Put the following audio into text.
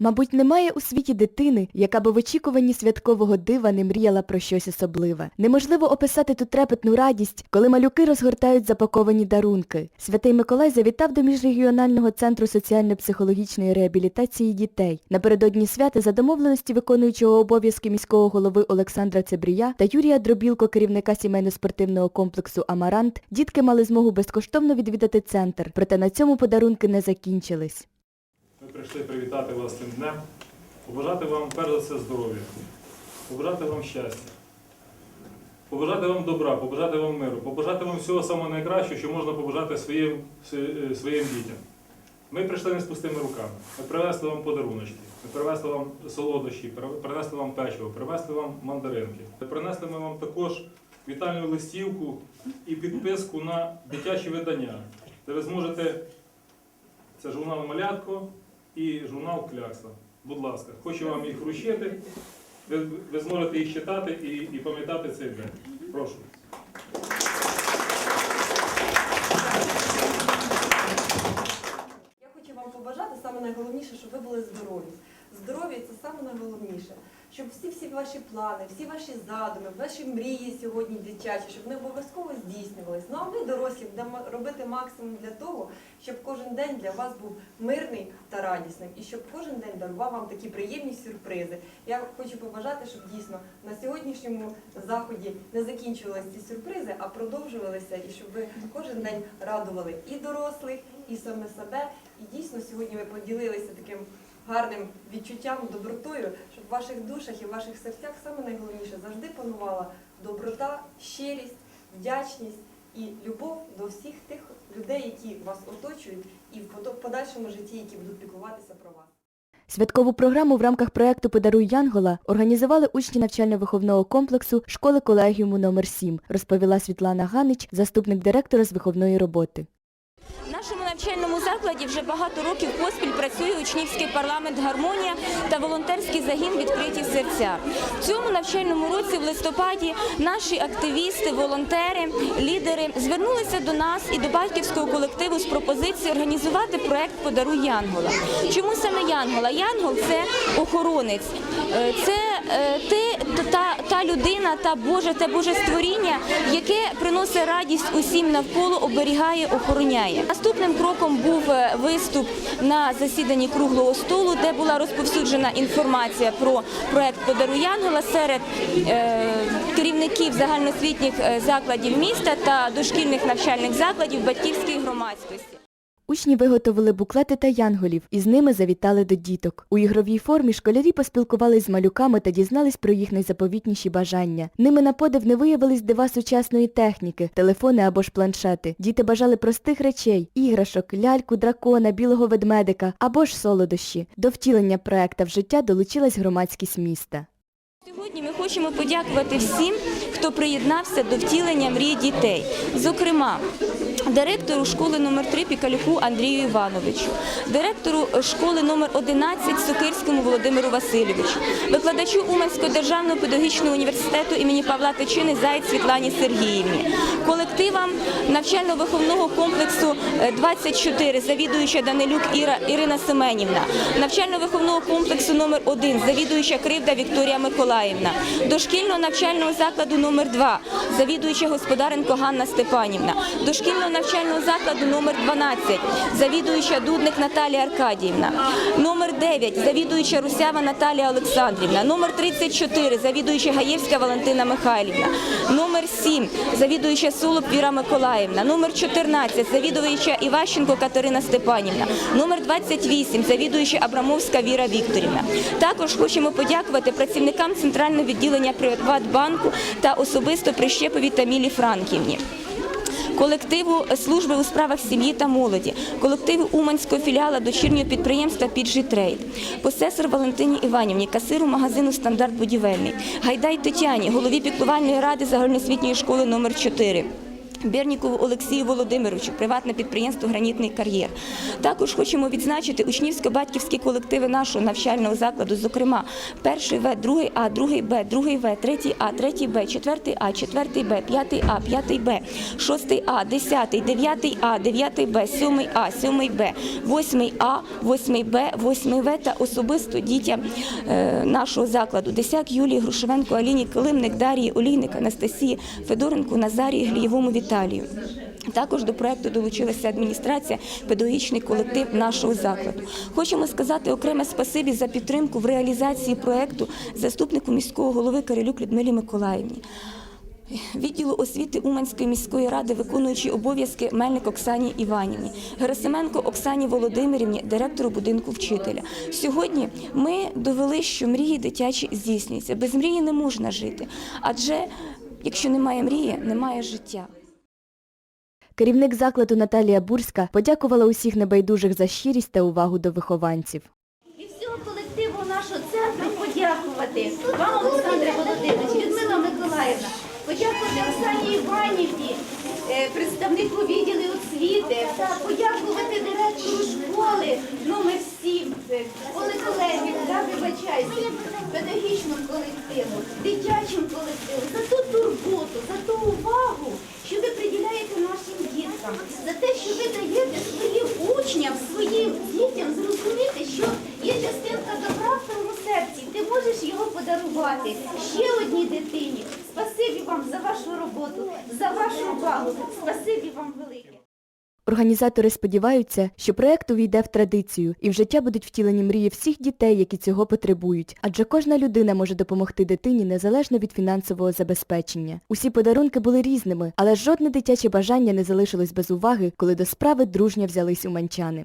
Мабуть, немає у світі дитини, яка б в очікуванні святкового дива не мріяла про щось особливе. Неможливо описати ту трепетну радість, коли малюки розгортають запаковані дарунки. Святий Миколай завітав до міжрегіонального центру соціально-психологічної реабілітації дітей. Напередодні свята за домовленості виконуючого обов'язки міського голови Олександра Цебрія та Юрія Дробілко, керівника сімейно-спортивного комплексу Амарант, дітки мали змогу безкоштовно відвідати центр. Проте на цьому подарунки не закінчились. Прийшли привітати вас цим днем, побажати вам перш за все здоров'я, побажати вам щастя, побажати вам добра, побажати вам миру, побажати вам всього самого найкращого, що можна побажати своїм, е, своїм дітям. Ми прийшли не з пустими руками. Ми привезли вам подаруночки, ми привезли вам солодощі, принесли вам печиво, привезли вам мандаринки. Принесли ми вам також вітальну листівку і підписку на дитячі видання, де ви зможете це журнал Малятко і журнал Клякса. Будь ласка, хочу вам їх вручити. Ви, ви зможете їх читати і, і пам'ятати цей день. Прошу. Я хочу вам побажати саме найголовніше, щоб ви були здорові. Здоров'я це саме найголовніше. Щоб всі всі ваші плани, всі ваші задуми, ваші мрії сьогодні дитячі, щоб вони обов'язково здійснювались. Ну а ми, дорослі, будемо робити максимум для того, щоб кожен день для вас був мирний та радісним, і щоб кожен день дарував вам такі приємні сюрпризи. Я хочу побажати, щоб дійсно на сьогоднішньому заході не закінчувалися ці сюрпризи, а продовжувалися, і щоб ви кожен день радували і дорослих, і саме себе. І дійсно сьогодні ви поділилися таким гарним відчуттям, добротою, щоб в ваших душах і в ваших серцях саме найголовніше завжди панувала доброта, щирість, вдячність і любов до всіх тих людей, які вас оточують, і в подальшому житті, які будуть піклуватися про вас. Святкову програму в рамках проекту Подаруй Янгола організували учні навчально-виховного комплексу школи колегіуму номер 7 розповіла Світлана Ганич, заступник директора з виховної роботи. В нашому навчальному закладі вже багато років поспіль працює учнівський парламент Гармонія та волонтерський загін відкриті серця. В цьому навчальному році в листопаді наші активісти, волонтери, лідери звернулися до нас і до батьківського колективу з пропозицією організувати проект Подаруй Янгола. Чому саме Янгола? Янгол це охоронець, Е, це е, те, та, та людина, та Боже, те Боже створіння, яке приносить радість усім навколо, оберігає, охороняє. Наступним кроком був е, виступ на засіданні круглого столу, де була розповсюджена інформація про проект Подаруй Янгола серед е, керівників загальноосвітніх е, закладів міста та дошкільних навчальних закладів батьківської громадськості. Учні виготовили буклети та янголів і з ними завітали до діток. У ігровій формі школярі поспілкувались з малюками та дізнались про їх найзаповітніші бажання. Ними на подив не виявились дива сучасної техніки, телефони або ж планшети. Діти бажали простих речей – іграшок, ляльку, дракона, білого ведмедика або ж солодощі. До втілення проекта в життя долучилась громадськість міста. Сьогодні ми хочемо подякувати всім, хто приєднався до втілення мрій дітей. Зокрема, директору школи номер 3 Пікалюку Андрію Івановичу, директору школи номер 11 Сокирському Володимиру Васильовичу, викладачу Уманського державного педагогічного університету імені Павла Тичини Заєць Світлані Сергіївні, колективам навчально-виховного комплексу е, 24, завідуюча Данилюк Ірина Семенівна, навчально-виховного комплексу номер 1, завідуюча Кривда Вікторія Миколаївна, дошкільного навчального закладу номер 2, завідуюча господаренко Ганна Степанівна, дошкільного навчального закладу номер 12, завідуюча Дудник Наталія Аркадіївна, номер 9, завідуюча Русява Наталія Олександрівна, номер 34, завідуюча Гаєвська Валентина Михайлівна, номер 7, завідуюча Солоп Віра Миколаївна, номер 14, завідуюча Іващенко Катерина Степанівна, номер 28, завідуюча Абрамовська Віра Вікторівна. Також хочемо подякувати працівникам центрального відділення Приватбанку та особисто Прищепові Тамілі Франківні колективу служби у справах сім'ї та молоді, колективу Уманського філіала дочірнього підприємства «Піджитрейд», посесор Валентині Іванівні, касиру магазину Стандарт будівельний, Гайдай Тетяні, голові піклувальної ради загальноосвітньої школи номер 4 Бернікову Олексію Володимировичу, приватне підприємство Гранітний кар'єр. Також хочемо відзначити учнівсько-батьківські колективи нашого навчального закладу, зокрема, перший В, другий А, другий Б, другий В, третій А, третій Б, четвертий А, четвертий Б, п'ятий А, п'ятий Б, шостий А, десятий, дев'ятий А, дев'ятий Б, сьомий А, сьомий Б, восьмий А, восьмий Б, восьмий В та особисто дітям е, нашого закладу. Десяк Юлії Грушевенко, Аліні Килимник, Дарії Олійник, Анастасії Федоренко, Назарії Глієвому Віталію. Також до проекту долучилася адміністрація, педагогічний колектив нашого закладу. Хочемо сказати окреме спасибі за підтримку в реалізації проекту заступнику міського голови Карелюк Людмилі Миколаївні. Відділу освіти Уманської міської ради, виконуючи обов'язки Мельник Оксані Іванівні, Герасименко Оксані Володимирівні, директору будинку вчителя. Сьогодні ми довели, що мрії дитячі здійснюються. Без мрії не можна жити, адже якщо немає мрії, немає життя. Керівник закладу Наталія Бурська подякувала усіх небайдужих за щирість та увагу до вихованців. І всього колективу нашого центру подякувати вам, Олександре Володимирович, Людмила Миколаївна, подякувати Оксані Іванівні, е, представнику відділу освіти, подякувати директору школи номер 7, школи колегів, да, вибачайте, педагогічному колективу, дитячому колективу, за ту турботу, за ту увагу, що ви приділяєте нашим діткам, за те, що ви даєте своїм учням, своїм дітям зрозуміти, що є частинка добра в твоєму серці, ти можеш його подарувати ще одній дитині. Спасибі вам за вашу роботу, за вашу увагу. Спасибі вам велике. Організатори сподіваються, що проект увійде в традицію і в життя будуть втілені мрії всіх дітей, які цього потребують, адже кожна людина може допомогти дитині незалежно від фінансового забезпечення. Усі подарунки були різними, але жодне дитяче бажання не залишилось без уваги, коли до справи дружньо взялись уманчани.